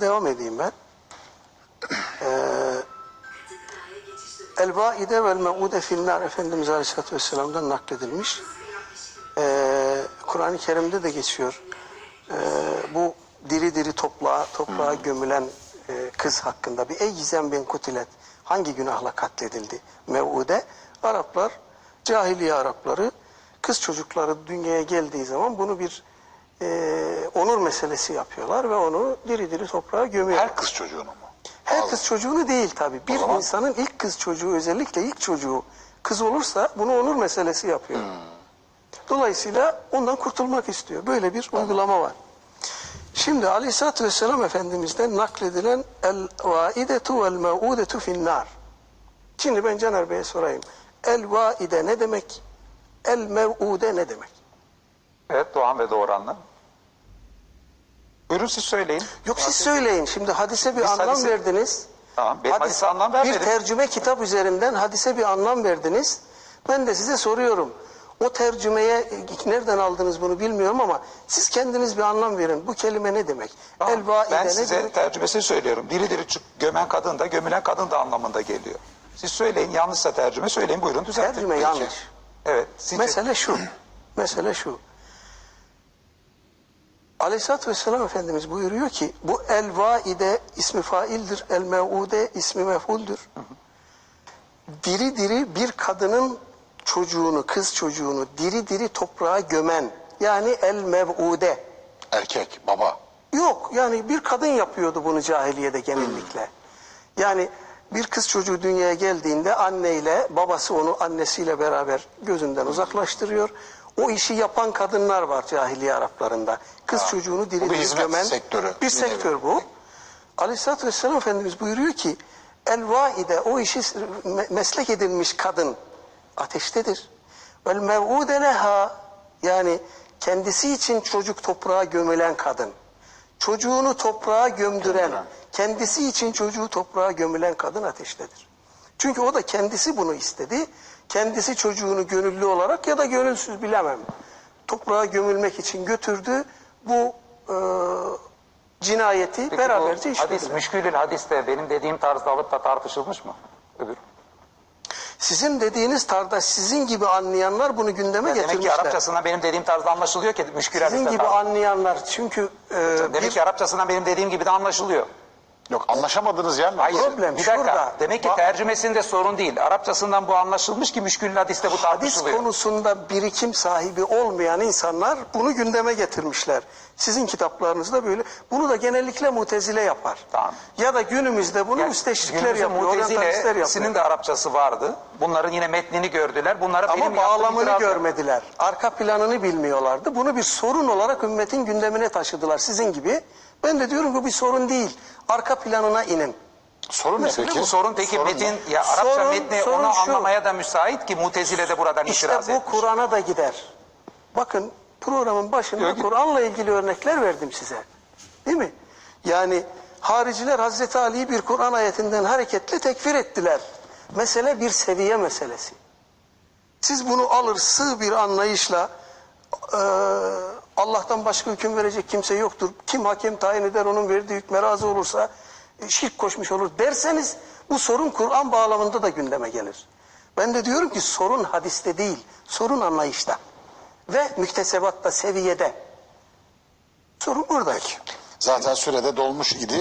Devam edeyim ben. Ee, El-Vaide vel me'ude finnar Efendimiz Aleyhisselatü Vesselam'dan nakledilmiş. Ee, Kur'an-ı Kerim'de de geçiyor. Ee, bu diri diri toprağa, toprağa gömülen e, kız hakkında bir ey gizem bin kutilet hangi günahla katledildi? Mev'ude Araplar, cahiliye Arapları kız çocukları dünyaya geldiği zaman bunu bir e, onur meselesi yapıyorlar ve onu diri diri toprağa gömüyorlar. Her kız çocuğunu mu? Her kız çocuğunu değil tabi. Bir zaman- insanın ilk kız çocuğu özellikle ilk çocuğu kız olursa bunu onur meselesi yapıyor. Hmm. Dolayısıyla ondan kurtulmak istiyor. Böyle bir uygulama var. Şimdi Aleyhisselatü Vesselam Efendimiz'den nakledilen el-vaidetu vel-mev'udetu finnar. Şimdi ben Caner Bey'e sorayım. El-vaide ne demek? El-mev'ude ne demek? Evet Doğan ve Doğran'la. Buyurun siz söyleyin. Yok siz söyleyin. Şimdi hadise bir Biz anlam hadise- verdiniz. Tamam, ben hadise anlam vermedim. Bir tercüme kitap üzerinden hadise bir anlam verdiniz. Ben de size soruyorum. O tercümeye e, nereden aldınız bunu bilmiyorum ama siz kendiniz bir anlam verin. Bu kelime ne demek? Tamam, El-vaide ben ne size demek? tercümesini söylüyorum. Diri diri çık, gömen kadın da gömülen kadın da anlamında geliyor. Siz söyleyin yanlışsa tercüme söyleyin buyurun düzeltin. Tercüme Peki. yanlış. Evet. Sizce... Mesele şu. Mesele şu. Aleyhisselatü Vesselam Efendimiz buyuruyor ki bu el-vaide ismi faildir, el-mev'ude ismi mef'uldür. Diri diri bir kadının çocuğunu, kız çocuğunu diri diri toprağa gömen yani el-mev'ude. Erkek, baba. Yok yani bir kadın yapıyordu bunu cahiliyede genellikle. Yani bir kız çocuğu dünyaya geldiğinde anneyle babası onu annesiyle beraber gözünden uzaklaştırıyor. O işi yapan kadınlar var cahiliye Araplarında. Kız çocuğunu diri gömen sektörü. bir sektör bu. Aleyhisselatü Vesselam Efendimiz buyuruyor ki el-vaide o işi me- meslek edilmiş kadın ateştedir. Vel mev'ude leha yani kendisi için çocuk toprağa gömülen kadın. Çocuğunu toprağa gömdüren, kendisi için çocuğu toprağa gömülen kadın ateştedir. Çünkü o da kendisi bunu istedi. Kendisi çocuğunu gönüllü olarak ya da gönülsüz bilemem. Toprağa gömülmek için götürdü. Bu e, cinayeti Peki beraberce bu hadis, işlediler. müşkülül hadiste benim dediğim tarzda alıp da tartışılmış mı? Sizin dediğiniz tarzda sizin gibi anlayanlar bunu gündeme Demek ki getirmişler. Arapçasından benim dediğim tarzda anlaşılıyor ki müşkül Sizin gibi tarz- anlayanlar çünkü e, Demek bir ki Arapçasından benim dediğim gibi de anlaşılıyor. Yok anlaşamadığınız yer mi? Hayır. Problem bir dakika. şurada. Demek ki tercümesinde sorun değil. Arapçasından bu anlaşılmış ki müşkül hadiste bu hadis tartışılıyor. konusunda birikim sahibi olmayan insanlar bunu gündeme getirmişler. Sizin kitaplarınızda böyle. Bunu da genellikle mutezile yapar. Tamam. Ya da günümüzde bunu Yani müsteşrikler günümüzde yapıyor, oryantalistler Mutezile'sinin yapıyor. de Arapçası vardı. Bunların yine metnini gördüler. Bunlara benim Ama yaptığım bağlamını görmediler. Arka planını bilmiyorlardı. Bunu bir sorun olarak ümmetin gündemine taşıdılar sizin gibi. Ben de diyorum ki bu bir sorun değil. Arka planına inin. Sorun ne peki? Bu sorun peki Sorun metin ne? ya Arapça Sorun- metni sorun onu şu. anlamaya da müsait ki Mutezile de buradan İşte itiraz bu etmiş. Kur'an'a da gider. Bakın programın başında. Kur'an'la ilgili örnekler verdim size. Değil mi? Yani hariciler Hazreti Ali'yi bir Kur'an ayetinden hareketle tekfir ettiler. Mesele bir seviye meselesi. Siz bunu alır sığ bir anlayışla eee, Allah'tan başka hüküm verecek kimse yoktur. Kim hakem tayin eder onun verdiği hükme razı olursa e, şirk koşmuş olur derseniz bu sorun Kur'an bağlamında da gündeme gelir. Ben de diyorum ki sorun hadiste değil, sorun anlayışta ve müktesebatta, seviyede. Sorun burada. Zaten sürede dolmuş idi.